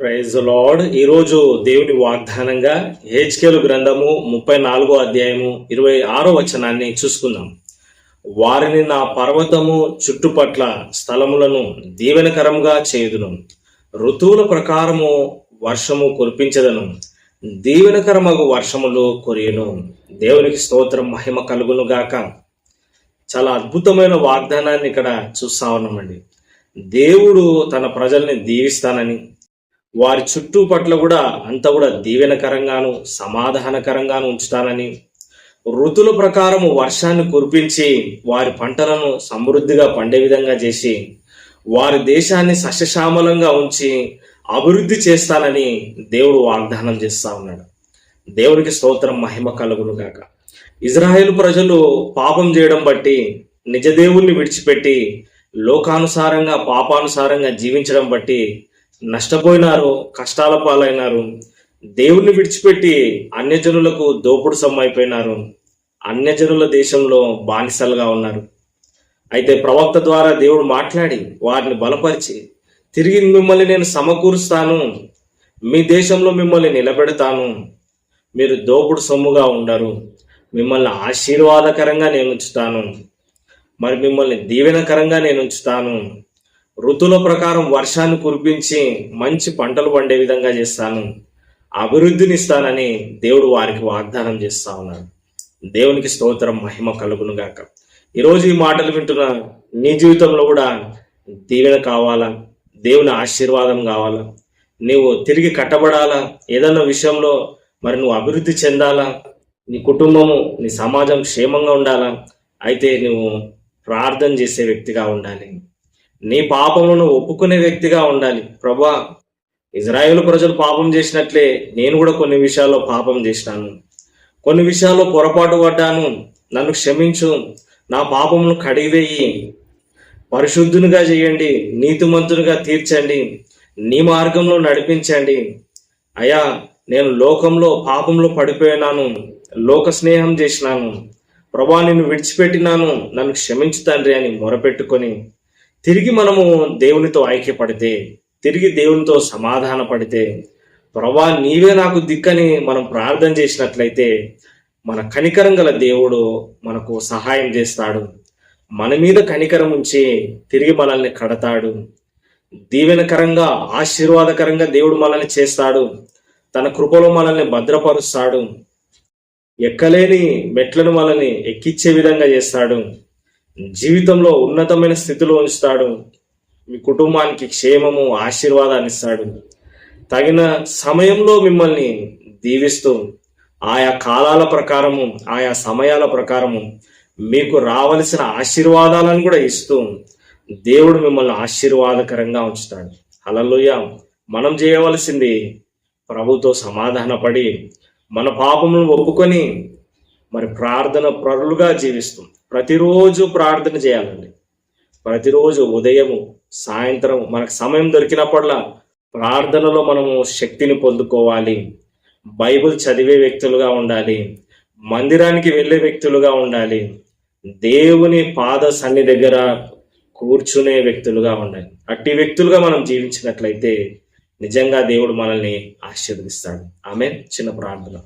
Praise lord ఈరోజు దేవుని వాగ్దానంగా హెచ్కేలు గ్రంథము ముప్పై నాలుగో అధ్యాయము ఇరవై ఆరో వచనాన్ని చూసుకుందాం. వారిని నా పర్వతము చుట్టుపట్ల స్థలములను దీవెనకరంగా చేయుదును. ఋతువుల ప్రకారము వర్షము కురిపించదను. దీవెనకరమగు వర్షములు కొరియను. దేవునికి స్తోత్రం మహిమ కలుగును గాక. చాలా అద్భుతమైన వాగ్దానాన్ని ఇక్కడ చూస్తా ఉన్నామండి. దేవుడు తన ప్రజల్ని దీవిస్తానని వారి చుట్టూ పట్ల కూడా అంతా కూడా దీవెనకరంగాను సమాధానకరంగాను ఉంచుతానని ఋతుల ప్రకారము వర్షాన్ని కురిపించి వారి పంటలను సమృద్ధిగా పండే విధంగా చేసి వారి దేశాన్ని సస్యశ్యామలంగా ఉంచి అభివృద్ధి చేస్తానని దేవుడు వాగ్దానం చేస్తా ఉన్నాడు. దేవుడికి స్తోత్రం మహిమ కలుగును గాక. ఇజ్రాయేల్ ప్రజలు పాపం చేయడం బట్టి నిజ దేవుణ్ణి విడిచిపెట్టి లోకానుసారంగా పాపానుసారంగా జీవించడం బట్టి నష్టపోయినారు కష్టాల పాలైనారు. దేవుణ్ణి విడిచిపెట్టి అన్యజనులకు దోపుడు సమ్మైపోయినారు. అన్యజనుల దేశంలో బానిసలుగా ఉన్నారు. అయితే ప్రవక్త ద్వారా దేవుడు మాట్లాడి వారిని బలపరిచి తిరిగి మిమ్మల్ని నేను సమకూరుస్తాను. మీ దేశంలో మిమ్మల్ని నిలబెడతాను. మీరు దోపుడు సొమ్ముగా ఉండరు. మిమ్మల్ని ఆశీర్వాదకరంగా నేను ఉంచుతాను. మరి మిమ్మల్ని దీవెనకరంగా నేను ఉంచుతాను. ఋతుల ప్రకారం వర్షాన్ని కురిపించి మంచి పంటలు పండే విధంగా చేస్తాను. అభివృద్ధిని ఇస్తానని దేవుడు వారికి వాగ్దానం చేస్తా ఉన్నాడు. దేవునికి స్తోత్రం మహిమ కలుగును గాక. ఈరోజు ఈ మాటలు వింటున్న నీ జీవితంలో కూడా దీవెన కావాలా? దేవుని ఆశీర్వాదం కావాలా? నీవు తిరిగి కట్టబడాలా? ఏదన్నా విషయంలో మరి నువ్వు అభివృద్ధి చెందాలా? నీ కుటుంబము నీ సమాజం క్షేమంగా ఉండాలా? అయితే నువ్వు ప్రార్థన చేసే వ్యక్తిగా ఉండాలి. నీ పాపములను ఒప్పుకునే వ్యక్తిగా ఉండాలి. ప్రభా ఇజ్రాయేల్ ప్రజలు పాపం చేసినట్లే నేను కూడా కొన్ని విషయాల్లో పాపం చేసినాను. కొన్ని విషయాల్లో పొరపాటు పడ్డాను. నన్ను క్షమించు. నా పాపమును కడిగివేయి. పరిశుద్ధునిగా చేయండి. నీతిమంతునిగా తీర్చండి. నీ మార్గంలో నడిపించండి. అయ్యా నేను లోకంలో పాపంలో పడిపోయినాను. లోక స్నేహం చేసినాను. ప్రభా నిన్ను విడిచిపెట్టినాను. నన్ను క్షమించు తండ్రి అని మొరపెట్టుకొని తిరిగి మనము దేవునితో ఐక్యపడితే తిరిగి దేవునితో సమాధాన పడితే ప్రభా నీవే నాకు దిక్కని మనం ప్రార్థన చేసినట్లయితే మన కనికరం గల దేవుడు మనకు సహాయం చేస్తాడు. మన మీద కనికరం ఉంచి తిరిగి మనల్ని కడతాడు. దీవెనకరంగా ఆశీర్వాదకరంగా దేవుడు మనల్ని చేస్తాడు. తన కృపలో మనల్ని భద్రపరుస్తాడు. ఎక్కలేని మెట్లను మనల్ని ఎక్కిచ్చే విధంగా చేస్తాడు. జీవితంలో ఉన్నతమైన స్థితిలో ఉంచుతాడు. మీ కుటుంబానికి క్షేమము ఆశీర్వాదాన్ని ఇస్తాడు. తగిన సమయంలో మిమ్మల్ని దీవిస్తూ ఆయా కాలాల ప్రకారము ఆయా సమయాల ప్రకారము మీకు రావలసిన ఆశీర్వాదాలను కూడా ఇస్తూ దేవుడు మిమ్మల్ని ఆశీర్వాదకరంగా ఉంచుతాడు. అలలోయ మనం చేయవలసింది ప్రభుతో సమాధానపడి మన పాపములను ఒప్పుకొని మరి ప్రార్థన పరులుగా జీవిస్తుంది ప్రతిరోజు ప్రార్థన చేయాలండి. ప్రతిరోజు ఉదయము సాయంత్రం మనకు సమయం దొరికినప్పుడల్లా ప్రార్థనలో మనము శక్తిని పొందుకోవాలి. బైబిల్ చదివే వ్యక్తులుగా ఉండాలి. మందిరానికి వెళ్ళే వ్యక్తులుగా ఉండాలి. దేవుని పాద సన్ని దగ్గర కూర్చునే వ్యక్తులుగా ఉండాలి. అట్టి వ్యక్తులుగా మనం జీవించినట్లయితే నిజంగా దేవుడు మనల్ని ఆశీర్వదిస్తాడు. ఆమె చిన్న ప్రార్థన.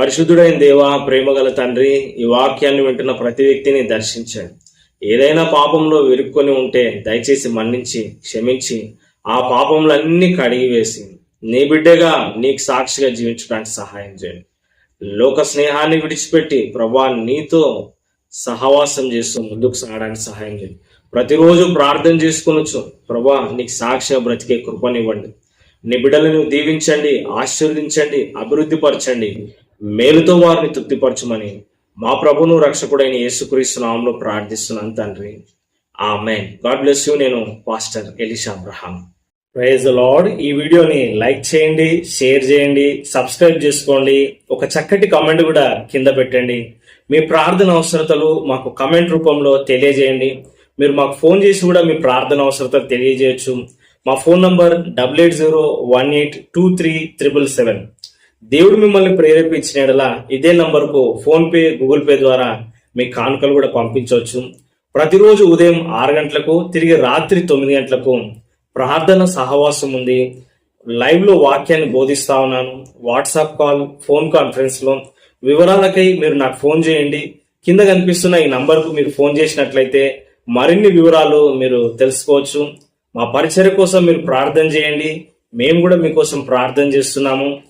పరిశుద్ధుడైన దేవా ప్రేమగల తండ్రి ఈ వాక్యాన్ని వింటున్న ప్రతి వ్యక్తిని దర్శించాడు. ఏదైనా పాపంలో విరుక్కొని ఉంటే దయచేసి మన్నించి క్షమించి ఆ పాపములన్నీ కడిగివేసి నీ బిడ్డగా నీకు సాక్షిగా జీవించడానికి సహాయం చేయండి. లోక స్నేహాన్ని విడిచిపెట్టి ప్రభా నీతో సహవాసం చేస్తూ ముందుకు సాగడానికి సహాయం చేయండి. ప్రతిరోజు ప్రార్థన చేసుకునొచ్చు. ప్రభా నీకు సాక్షిగా బ్రతికే కృపనివ్వండి. నీ బిడ్డలను దీవించండి ఆశీర్వదించండి అభివృద్ధి పరచండి మేలుతో వారిని తృప్తిపరచమని మా ప్రభును రక్షకుడైన యేసుక్రీస్తు నామంలో ప్రార్థిస్తున్నాను తండ్రి. Amen God bless you. నేను pastor Elisha Abraham. Praise Lord. ఈ వీడియోని లైక్ చేయండి షేర్ చేయండి సబ్స్క్రైబ్ చేసుకోండి. ఒక చక్కటి కమెంట్ కూడా కింద పెట్టండి. మీ ప్రార్థన అవసరతలు మాకు కమెంట్ రూపంలో తెలియజేయండి. మీరు మాకు ఫోన్ చేసి కూడా మీ ప్రార్థన అవసరతలు తెలియజేయచ్చు. మా phone number double eight zero one eight two three triple seven. దేవుడు మిమ్మల్ని ప్రేరేపించిన యెడల ఇదే నంబర్కు ఫోన్పే గూగుల్ పే ద్వారా మీ కానుకలు కూడా పంపించవచ్చు. ప్రతిరోజు ఉదయం ఆరు గంటలకు తిరిగి రాత్రి తొమ్మిది గంటలకు ప్రార్థన సహవాసం ఉంది. లైవ్లో వాక్యాన్ని బోధిస్తా ఉన్నాను. వాట్సాప్ కాల్ ఫోన్ కాన్ఫరెన్స్లో వివరాలకై మీరు నాకు ఫోన్ చేయండి. కింద కనిపిస్తున్న ఈ నంబర్కు మీరు ఫోన్ చేసినట్లయితే మరిన్ని వివరాలు మీరు తెలుసుకోవచ్చు. మా పరిచయ కోసం మీరు ప్రార్థన చేయండి. మేము కూడా మీకోసం ప్రార్థన చేస్తున్నాము.